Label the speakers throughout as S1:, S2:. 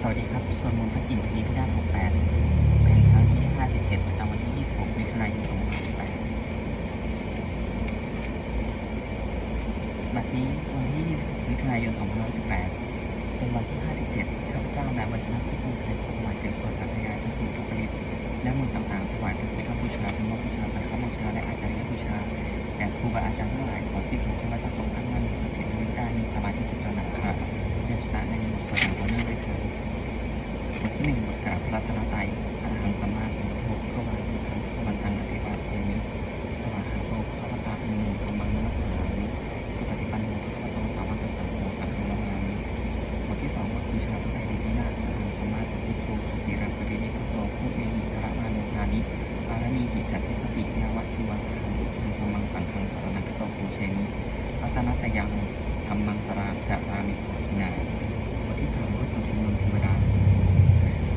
S1: สวัสดีครับสวดมนต์พระกิ่งพระดีที่ด้าน68เป็นครั้งที่57ประจำวันที่26มิถุนายน2568บัดนี้วันที่26มิถุนายน2518เป็นวันที่57ข้าพเจ้านายวัชนะพุทธงชัยถวายเสียงสวดสาธยายพระสูตรทุกลิปและมนต์ต่างๆถวายเป็นพุทธบูชาธรรมบูชาสังฆบูชาและอาจารย์บูชาแด่ครูบาอาจารย์ทั้งหลายขอจิตของข้าพเจ้าจงตั้งมั่นมีสติระลึกได้มีสมาธิจดจ่อหนั สัมมาสัมพุทโธพระวาทุกขังพระวันตังอภิวาเทมิสวาคาโตพระวตาเป็นหนึ่งธรรมังนัสสามิสุปฏิปันโนพระวโตสาวกสังโฆสังฆังนามิบทที่สองบทบูชาวพระไตรปินาถอรหังสัมมาสัมพุทโธสุติรังปฏินิพุทโธพูดเมหิธระมานุธานิอารณีหิจัตติสติยาวชิวังหังพุทธังธรรมังสังฆังสารนังคโตภูเชมิรัตนัตยังธรรมังสราจารามิโสทินาบทที่สามบทสวดชุมนุมเทวดา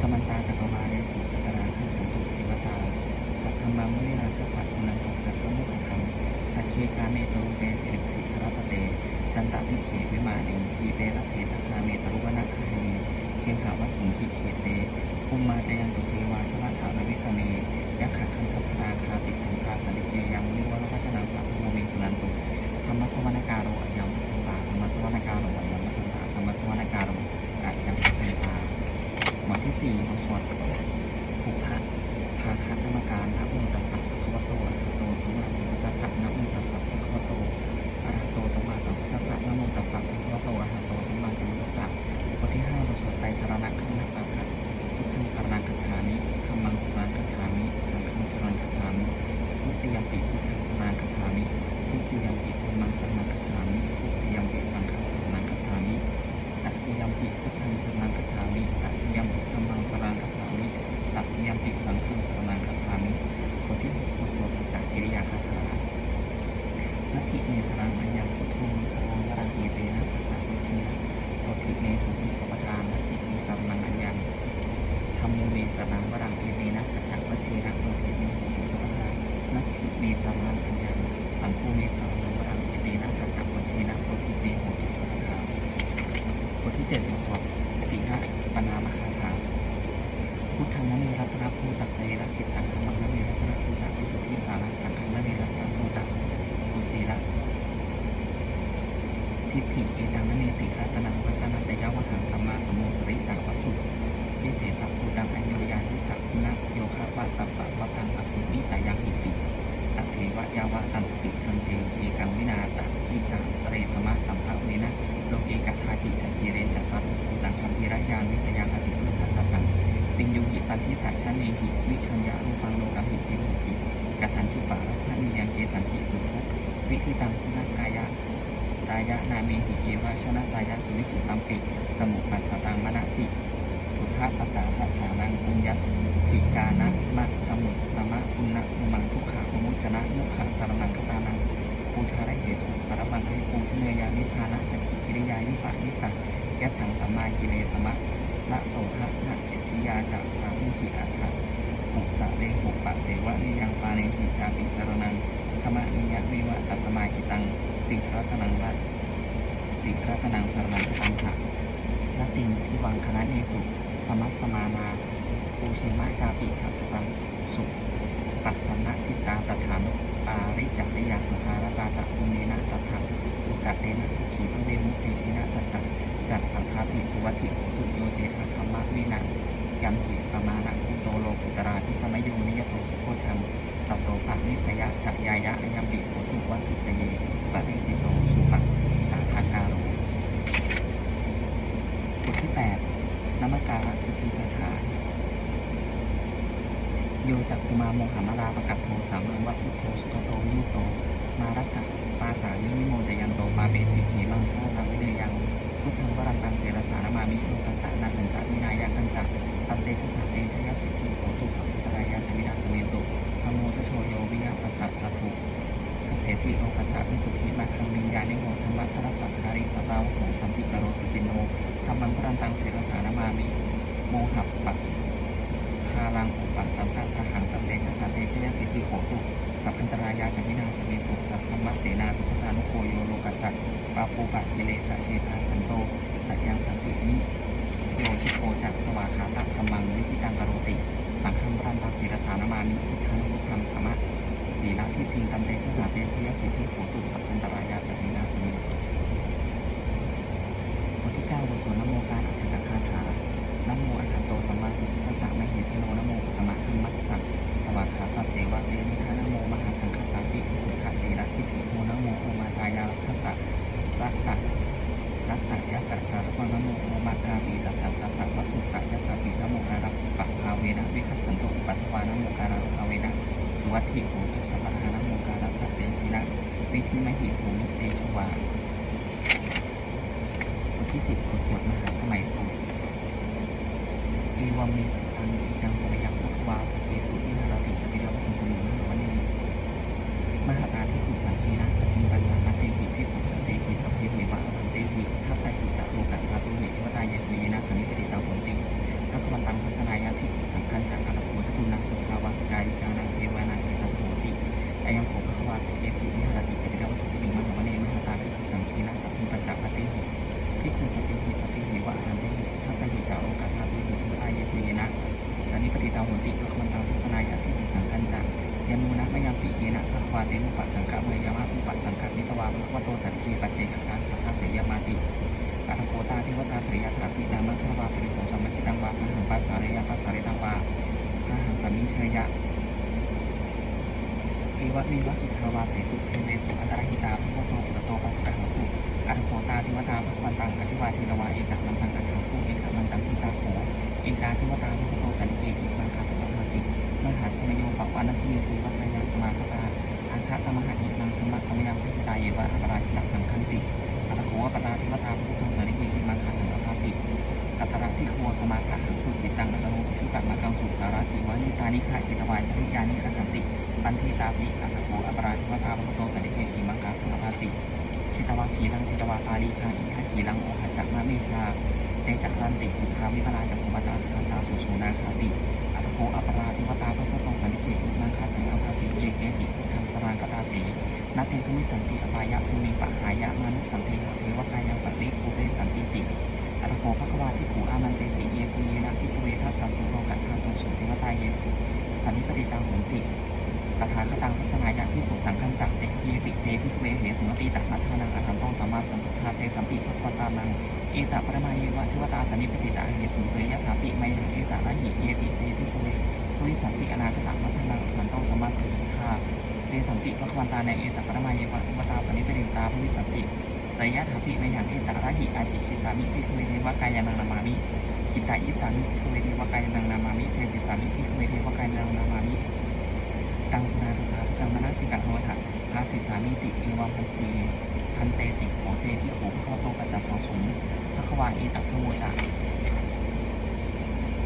S1: สมันตาจักรวาเลสุตตราขันฉันตุเทวตา สัทธรรมังมุนิราชสัตชนันตุสัทธมุขธรรมสักเคกาเมตรุเปสิริสิคารตเต จันตพิเขวิมาเนทีเปรเทจักคาเมตรุวนาคาเนเคหาวัตถุงทิเขเตภูมิมาจยันตุเทวาชลถาลวิสเมยักขะคันทัพนาคาติคันธาสันติเกยังมุนิวรวัจนังสัทธโมเมสุนันตุธรรมสวรรการโรอยยัง หม เจ็ดสวดติฆะปนามคาถาพุทธังนเมรัตนภูตัสเสระจิตตังธรรมังนเมรัตนภูตัสวิสุทธิสารังสังฆังนเมรัตนภูตัสสุสีระทิฏฐิเอตังนเมติฆาตนังวัตนัตยาวหังสัมมาสัมโมสริตาวัตถุวิเศษสัพพุตังอัญโยยาทิจักขุนะโยคะวะสัพปะวะตังอสุวิตายังหิติตัเทวะยาวะตันติทันเตเอกังวินาตทิตังเรสมะสัมภะเวนะ โลเกกัตถาจิจักจีเรนจักปัตตุตังคัมภีรยานวิสยังอภิพุทธสัตตังปิญญูหิปันทิตาชะเนหิวิชัญญารูปังโลกัมหิเจหิจิกัทันจุปารัพพะนิยังเกสันจิสุทุวิธิตังพุนักายะตายะนาเมหิเอวาชนะตายะสุวิสุตัมปิ สมุปัสสตังมณสิ สุทธาปัสาทัฐานังปุญญทิกานะมะสมุตตมะปุณณมุมังทุกขามุมุจนะมุขะสารนังคตานัง ปูชาได้เหตุสุปรมังให้ปูชเนยานิพานะสัจฉิกิริยานิปะนิสังยัตถังสัมมากิเลสมะละโสทะนะสิทธิยาจักสามุขิอัฏฐะปุสะเลหุปะเสวะนิยังปาเนหิจาปิสรนังธรรมะนิยวิวะตัสมาหิตัง ติรัตนังละติรัตนังสรนังคันหะละติงที่วังคณะเนสุสมัสสมานาปูเชมะจาปิสัสสตังสุ ปัสสนะจิตตาตถานุปาริจักริยาสุภารตาจักภูเมนะตัทธะสุกะเตนะสุขีพระเวมุติชินะตัสสะจัดสังฆาภิสุวัติตุโยเจทาธรรมะวินะยัมหิปมานะกุโตโลกุตราทิสมโยนิยโตสุโคชังตโสปะนิสยะจักยายะอยัมปิโหตุวัตุตเยปริจิโตสุปะสาธาการโรบทที่แปดนมัการสุธีคาถา โยจักกุมาโมหามาราประกัตโทสามังวัพุทโธสุโตวิมุโต มารัสสะปาสามินิโมจยันโตปาเปสิขีมังชาตังวิเนยังพุทธังวรังตังเสรสานามามิโลกัสสะนันตัญจะวินายังตัญจะตันเตชะสาเตชะยะสิทธิโหตุสัพพิตรายาจวินาสเมตุธโมทโชโยวิยาปัสสัพสัตถุทเสสิโลกัสสะวิสุทธิมาคังวิญญาณิโหธรรมะทรสัทธาริสตาวโหสันติกโรสุจินโนธรรมังวรังตังเสรสานามามิโมหัปปะ คาลังอุปัสสัมปังทหารตัมเตชะสาเตชะยะสิทธิโหตุสัพพันตรายาจัมินางสเมตุสัพพมัตเสนาสุขตานุโคโยโลกัสสัปาปูปะกิเลสเชตาสันโตสัจยังสันตินิโยชิโกจักสวาคาตักธรรมังวิธิตังกโรติ สังฆัรันตังศีรษานามานิพุทธังพุทรรมสามารถศีลพิพิงตัมเตชะสาเตชะยะสิทธิโหตุสัพพันตรายาจัมินาสเมตุที่เก้าบทสวดนโมการอัตถกถาถานโมอัตโตสัมมาสัมพุทธัสสะ เอวเมสุตังอิตังสรยังพุทธวาสเกสุวิหารติปฏิยวัตุสมุนมหาวเนมหาตาที่ขุสังคีนะสติปัญจมัตเตหิพิขุสันเตหิสัพเพหิวะอันเตหิทัสสะหิจักโลกัตถาตุหิเทวตายะเวนะสนิปติตาโหติทัพวันตังทัศนายะพิขุสังคัญจากอัตโพชตุนังสุภาวาสกายกานังเทวานังเอตัตโหสิอายังโภคะวาสเกสุวิหารติเจติระวัตุสมิงมหาวเนมหาตาภิกขุสังคีนะสัพพิปัญจปฏิหิภิกขุสติหิสติหิวะอันเตหิทัสสหิจาโรกัตถาตุหิอุอายะตุเยนะสันนิ ปติตาโหติภควันตังทัศนายะภิกขุสังคัญจักยามูนะมะยังปิเยนะภควาเตมุปะสังกะเมยามะมุปะสังกะนิตวาภควโตสันคีปัจเจกคาคาคาเสยมาติอัตโคตาเทวตาสริยถาปินามะทวาปริสังสัมมจิตังวาพหังปัสสาเรยะปัสสาเรตังวาพหังสัมมิเชยะเอวะเมวะสุทธาวาเสสุเทเวสุอันตรหิตาพระโตปุตโตปัจจหังสุอัตโคตาเทวตาพระวันตังอธิวาเทวาเอกมันตังอัตถังสุเอกมันตังทิตาโขเอกาเทวตา วานัสมิเทวตายาสมาคตาอังคตมหาอิมังธรรมสมยังเทวตาเยวะอัปราชิตสังคันติอัตโขวปตาเทวตาพระโตสันเกอิมังคาตมหาสิตัตระที่โคสมาถะหังสุจิตตังอัตโนชุกัมมะกังสุสาราติวานิตานิขาอิตวายทิยานิรักันติปันทิตาปิอัตโขอปราชิวตาพระโตสันติเกหิมังกาธรรมภาสิชิตวาขีลังชิตวาปาลีชาอิทัขีลังโอหัจจมาเมชาเตจักรันติสุทาวิปลาจักขุปตาสุขันตาสุสูนาคาติ โขอปราชิวตาพระโตสันติเกหิมังคาธรรมภาสีเยเกจิพุทธังสรางกตาสีนัตเตกุมิสันติอปายะภูมิปะหายะมานุสันติหะเทวกายังปฏิภูเรสันติติอัตโขภควาทิผูอามันเตสีเยภูเยนะทิเวทัสสะสุโรกัตถาตุสุเทวตาเยสันนิปติตาหุนติ ตถาคตังทัศนายะพิขุสังคัญจักเตเยติเตพิเวเหสุมติตักนัทานังอรหันโตสัมมาสัมพุทธาเตสัมปิภควตานังเอตปรมาเยวะเทวตาสันนิปติตาเหสุเสยยะถาปิไมหังเอตระหิเยติเตพิเวทุริสัมปิอนาคตังนัทานังอรหันโตสัมมาสัมพุทธาเตสัมปิภควตาในเอตปรมาเยวะเทวตาสันนิปติตาภวิสัมปิสยยะถาปิไมหังเอตระหิอาจิคิสามิพิเวเทวกายานังนามามิกิตายิสามิพิเวเทวกายานังนามามิเทสิสามิพิเวเทวกายานังนา ตังสุนาทสาธุกัมมนาสิกะโหทะภาสิสามิติเอวังพันตีพันเตติโขเตทิโขพระโตปัจจัสสงสุนพระควาเอตัพโวจะ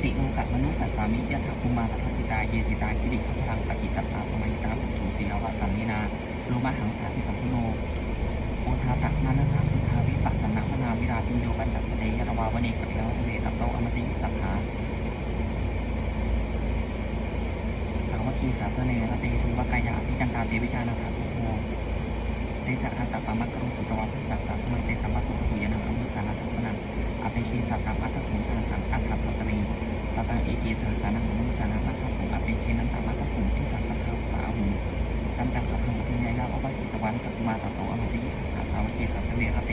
S1: สิโลกัตมนุปัสสามิยะถาภูมาทัพสิตาเยสิตาคิริขัพลังปกิตัตตาสมัยตาปุถุสีลวะสัมมินาโลมาหังสาธิสัมพุโนโอทาตักมานาสาสุทาวิปัสสนาพนาวิราปิโยปัญจสเดยรวาวเนกปิลวัตเวตัตโตอมติสัพพา สาวกีสาเนรเตเทวกายาพิกันตาเตวิชานาถาภุโมเตจะอัตตปามักรุสุตวะพุทธสสะสมัยเตสัมปัตตุหุยนังมุสานาทัสนังอภิคีสัตตังอัตถุสาสังอัตถสัตตรีสัตตังเอกีสาสานังมุสานาอัตถสุอภิคีนันตามัตถุที่สัตสัทธาปาหุตันจักสัพพังพิญญายาอวัคิตวันจักมาตโตอมติสัทธาสาวกีสาสเนรเต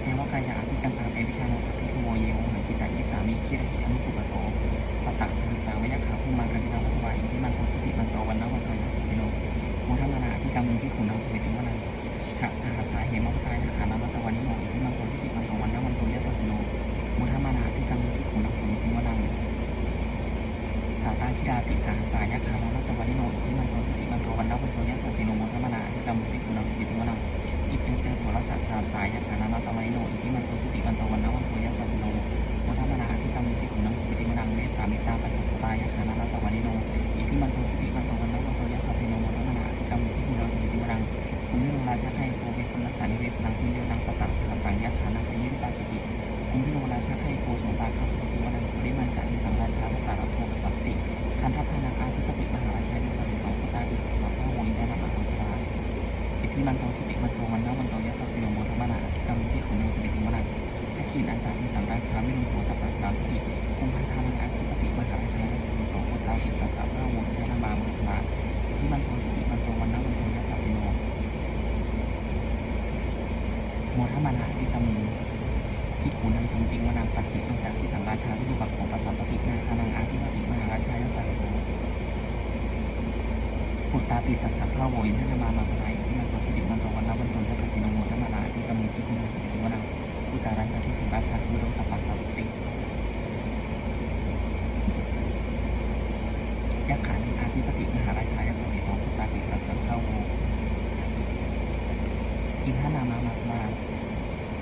S1: เทวกายาพิกันตาเตวิชานาถาภิโมเยโอหังกิตายิสามิคิริอนุปุปโส สัตตะสหัสสาวยขาภูมังกันติเราวัตวายที่มันโพธิติมันโตวันนวันโตยัสสิโนโมทัมนาที่กามุที่ขุนังสมิติวนังฉะสหสสาเหมะตายะขานามัตวันนิโมที่มันโพธิติมันโตวันนวันโตยัสสิโนโมทัมนาที่กามุที่ขุนังสมิติวนังสาตาคิดาติสหสายะขานามัตวันนิโมที่มันโพธิติมันโตวันนวันโตยัสสิโนโมทัมนาที่กามุที่ขุนังสมิติวนังอิจเจเตโสรสัสสาสายะขานามัตวันนิโมที่มันโพธิติมันโตวันนวันโตยามิตาปัจจสตายะขานาลตวานิโนอิทิมันโตสติมันโตวันนวันโตยะคาเทโนมทัมนาที่กรรมที่ขุนนังสปิติมนังคุณพิโรราชาไทยโกเวคุนัสสานิเวสนังพิโยนังสตังสหัสสังยะขานาพยิริปาสติคุณพิโรราชาไทยโกสงตาคาสปิติมนังปริมันจานิสังราชาภตารับโทสัสติคันทัพพนาอาธิปติมหาราชาดิสัติสองพุตาบิสัพพะโวอินทนาอังคาอิทิมันโตสติมันโตวันนวันโตยะสัสสิโนมทัมนาที่กรรมที่ขุนนังสปิติมนังถ้าขีนอันจากที่สังราชาไม่ลงหัวตปัสสาสติคุมพันธานังอาาเกตัสสะพระวงยานามามุตลาที่มันโสติมันโตวันนั้นมันโตยัสสะโนโมทมานาที่ตมีที่ขุนังสมปิงวนังปัจจิตนองจากที่สัมราชาที่ดูปักของปัสสาวะตินาคานังอาทิวติมหาราชายสันโสปุตตาติตัสสะพระวงยานามามุตลาที่มันโสติมันโตวันนั้นมันโตยัสสะโนโมทมานาที่ตมีที่ขุนังสมปิงวนังอุตาราชากที่สัมราชาที่ดูปักของปัสสาวะติ อินทนามามาลา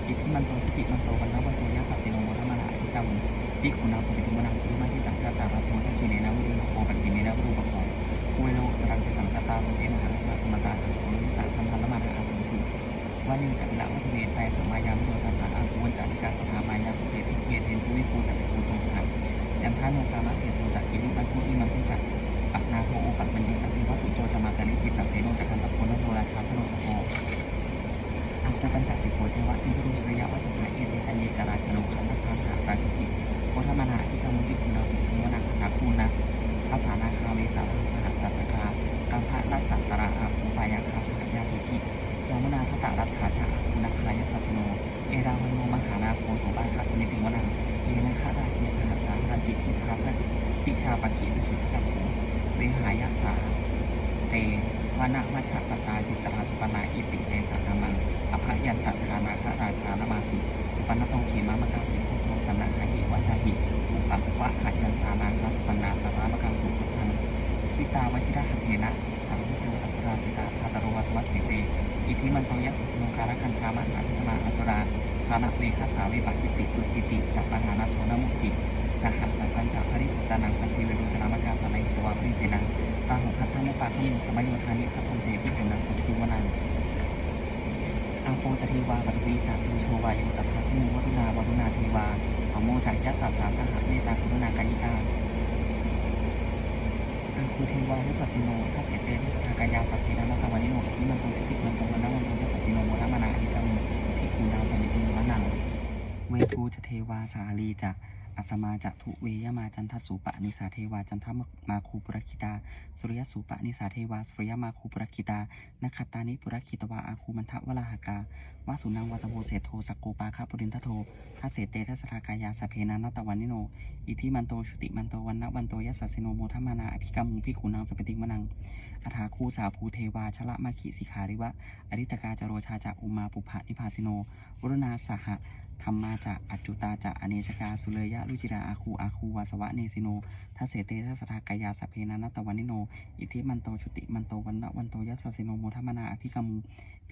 S1: อิทธิมันโตสติมันโตวันนวันโตยักษ์สัตสิโนโมทมานาอิกามุปิขุนาสมิติมนังคุมาที่สังฆาตารัตโมทักขีเนนะวุรุโภปัจฉิเนนะวุรุปะโภคุเวโลตรังเสสังฆาตาโรเตมหาราสมตาสังโฆนิสาทันทันละมานาอาตุสุวันนี้กัปิละวัฒเวทไตสมายามโยทัสสะอาภูวนจาริกาสภามายาภูเตติเกียเทนภูวิภูจักรภูตรงสหัสจันทานุกามะเสตุจักอินุปันทุอิมันทุจักปั อังจปัญจสิโภเจวะอินทรุสริยะวัชสาเอเตจันเยจาราชโนขันตภาษาราชุกิโพธมนาอิกามุติคุณดาสิทธิวนาคาคูนะภาษานาคาเวสาภาสหัตตัจกากัมภะรัสสัตระอาภูปายาคาสหัยาติกิยามนาทตะรัตถาชาคุณาคายสัตโน เอราวันโนมหานาโคโสบาคาสมิติวนังเอนาคาราชีสหัสสารันติทิพาพระปิชาปกิวิสุทธิจักขุเวหายาสาเตวานะมัชฌะปตาจิตตาสุปนาอิติเตสาธรรมัง อภยันตทานาคราชานามาสิสุปันโตเขมามกาสิทุโทสนะหะหิวัชหิอุปะวะหยันตานาคาสุปันนาสารามกังสุพุทธังชิตาวชิระหะเทนะสังฆังอสุราสิตาภาตโรวัตวัสเสเตอิทิมันโตยัสสุโนการคัญชามหาทิสมาอสุราภาณเวคาสาวิปัจิติสุจิติจักปหานาโทนมุจิสหัสสังคัญจากภริตานังสัพพิเวรุจนามกาสนัยตัวพิเสนังปาหุพัทธมุปาขมุสมัยโยธานิทัพพงเทพิขุนังสัพพิวนัง อาโปจเทวาปัตวีจักตุโชวายุตถาขมุวัตุนาวรุณาเทวาสมโมจักยัสสาสาสหเมตตาคุณนากายิกาอาคูเทวายุสัตสิโนทัสเสเตทิทากายาสัพเพนะมะตวานิโนอิทิมันตุสิติมันตุวันนวันตุทัสสติโนโมทมนาอิกามุพิขุนาสมิติวนังเวทูจเทวาสาลีจะ อัสมาจะทุเวยมาจันทสูปะนิสาเทวาจันทมาคูปุรคิตา สุริยสูปะนิสาเทวาสุริยมาคูปุรคิตานัคตานิปุรคิตวาอาคูมันทะวลาหกาวาสุนังวาสโภเศโทสกโกปาคาปุรินทโททัเสเตทัสทากายาสเพนานัตตวันนิโน อิทิมันโตชุติมันโตวันนวันโตยัสสเสโนโมทัมานาอภิกรรมุงพิขุนังสปติมนัง อัฐาคูสาภูเทวาชละมาขิสิขาริวะ อริตกาจโรชาจากอุมาปุภะนิพาสิโนวรุณาสหะธรรมาจะอัจจุตาจะอเนชกาสุเลยะลุจิราอาคูอาคูวาสวะเนสิโนทัศเสเตทัสทากายาสเพนานัตวันิโน อิทิมันโตชุติมันโตวันนะวันโตยัสสิโนโมทมนาอภิกรรมุ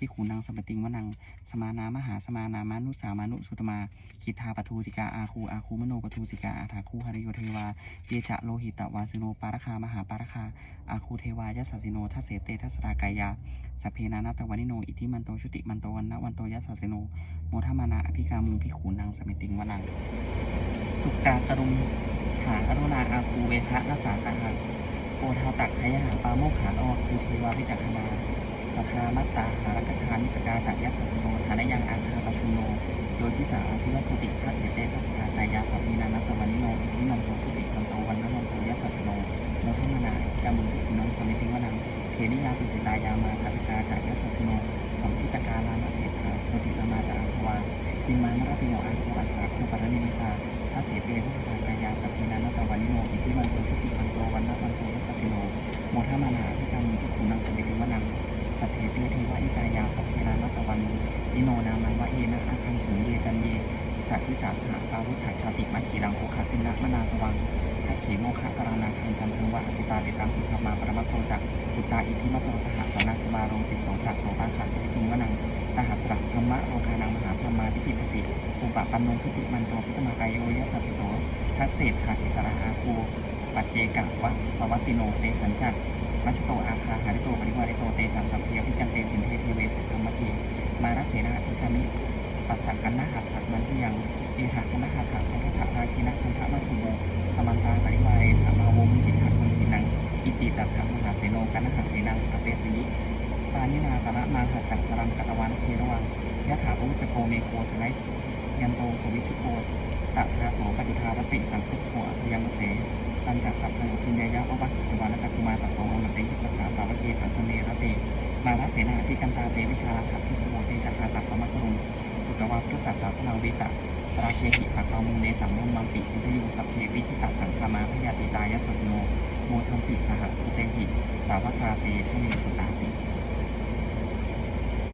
S1: พิขูนังสมปติงวนัง สมานามหาสมานามานุสามานุสุตมาคิทาปทูสิกาอาคูอาคูมโนปทูสิกาอาถาคูหริโยเทวาเยจะโลหิตวาสิโนปารคามหาปารคาอาคูเทวายัสสะสิโนทัสเสเตทัสสทากายาสเพนานัตตวันนิโนอิทิมันโตชุติมันโตวันนะวันโตยัสสะสิโนโมทมานาอภิกามุพิขูนังสมิติงวนัง สุกากรุงหาอรุณาอาคูเวทะนัสสาสหโอทาตักขยหาปาโมขาออคูเทวาวิจักขณา สทามัตตาหารกชานิสกาจากยัสสโนฐานยังอาคาปชุโนโดยที่สาอภิวัสติทัสเสเตทัสสากายาสัพพินานัตวันิโนอิทินันโตชุติมันโตวันนันโตยัสสโนโมทมนาอภิกามุงพิขูนังสมิติงวนังเขนิยาตุสิตายามาคัตกาจากยัสสโนสัมพิตกาลามาเสถาโชตินามาจากอัสวาวิมานรติโนอาคูอัตตาคูปรณิมิตาทัสเสเตทัสสากายาสัพพินานัตวานิโนอิทิมันโตชุติมันโตวันนะวันโตยัสสโนโมทมนาพิกามุพิคุนังสมิติวนัง สัพเพเตเทวะอิจายาสัพเพนานัตตวันนิโนนามันวะเยนะอาคังถึงเยจันเยสัตทิสาสหปาวุฒาชาติมัคคีรังโอคาตินะมนาสวังทัคเขโมคะกรณาคังจันทังวะอสิตาติตังสุขมาปรมัตโตจักปุตตาอิทิมโตสหสนาคมาโรติโสจักโสปาขาสมิติวนังสหัสระธรรมะโลคานังมหาธรรมาพิธิปติอุปปันโนทุติมันโตพิสมากายโยยสสสิโสทัสเศษขาอิสระอาคู ปัจเจกะวะสวัตติโนเตขันจักมัชโตอาคาหาริโตปริวาริโตเตจัสสัพเพยพิกันเตสินเทเทเวสุธรรมกีมารัสเสนาภิกามิปัสสักกันนะหัสสักมันที่ยังเอหะคณะหะถาพันธะราคินะพันธะมัทุโมสมันตาปริวาเรธรรมาวงจิตถะคุชินังอิติตัตถะมหาเสโนกันนะหะเสนังอเปสยิปานินาตระมาหัจักสรังกตวันเทระวังยะถาภูสโกเมโคทนายยันโตสวิชุโกตัทาโสปฏิทาวติสังคุโคอสยังเส ตันจักสัพพังพินยายะอวัคคิตวานจักกุมาตโตอมเตหิสถาสาวัคเจสัสสเนระเตมาลเสนาพิกันตาเตวิชาลักขพิสโมเตจักขาตัปปมัตตรุงสุตวะพุทธศาสนาวิตะตราเคหิปักเรามุงเนสังมุมมังปิอิจยูสัพเพวิชิตสังฆามาพยาติตายสัสโนโมทัมปิสหพุเตหิสาวกาเตชเนสุตา